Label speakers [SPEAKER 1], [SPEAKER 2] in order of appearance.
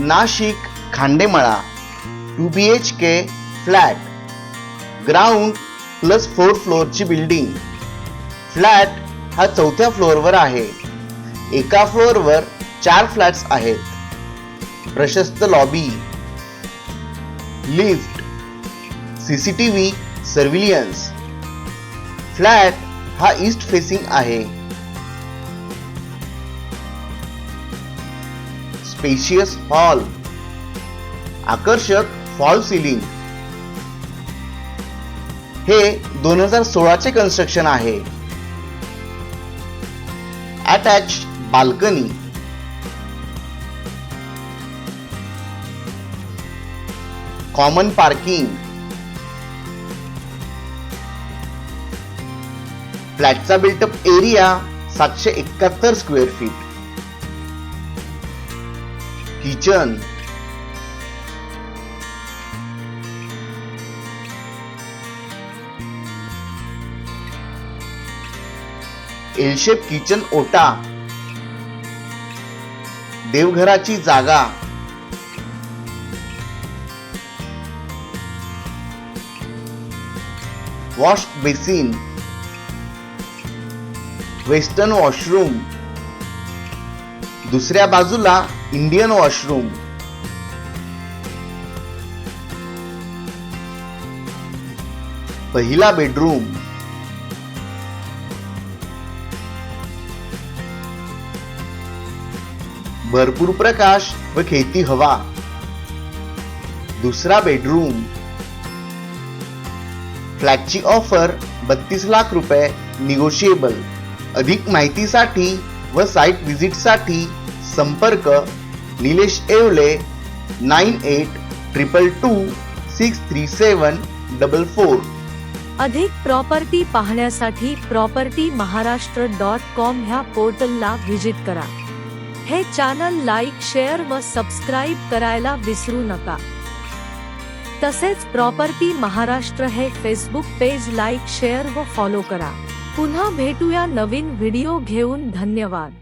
[SPEAKER 1] Nashik Khandemala two B H K flat ground plus four फ्लोअरची building flat हा चौथ्या फ्लोअरवर आहे. एका फ्लोअरवर चार फ्लॅट्स आहेत. प्रशस्त lobby lift C C T V surveillance flat हा ईस्ट फेसिंग आहे. स्पेशियस हॉल आकर्षक फॉल सिलिंग हे दोन हजार सोळाचे कन्स्ट्रक्शन आहे. अटॅच बाल्कनी कॉमन पार्किंग फ्लॅटचा बिल्टअप एरिया सातशे एकाहत्तर square feet kitchen L shape kitchen ओटा देवघराची जागा वॉश बेसिन वेस्टर्न वॉशरूम दुसऱ्या बाजूला इंडियन वॉशरूम पहिला बेडरूम भरपूर प्रकाश व खेती हवा दुसरा बेडरूम फ्लॅटची ऑफर बत्तीस लाख रुपये निगोशिएबल अधिक माहितीसाठी व साईट व्हिजिटसाठी संपर्क Nilesh Yevale nine eight triple two six three seven double four.
[SPEAKER 2] अधिक प्रॉपर्टी पाहण्यासाठी प्रॉपर्टी महाराष्ट्र डॉट कॉम ह्या पोर्टलला व्हिजिट करा. हे चॅनल लाईक शेअर व सबस्क्राईब करायला विसरू नका. तसेच प्रॉपर्टी महाराष्ट्र हे फेसबुक पेज लाईक शेअर व फॉलो करा. पुन्हा भेटूया नवीन व्हिडिओ घेऊन धन्यवाद.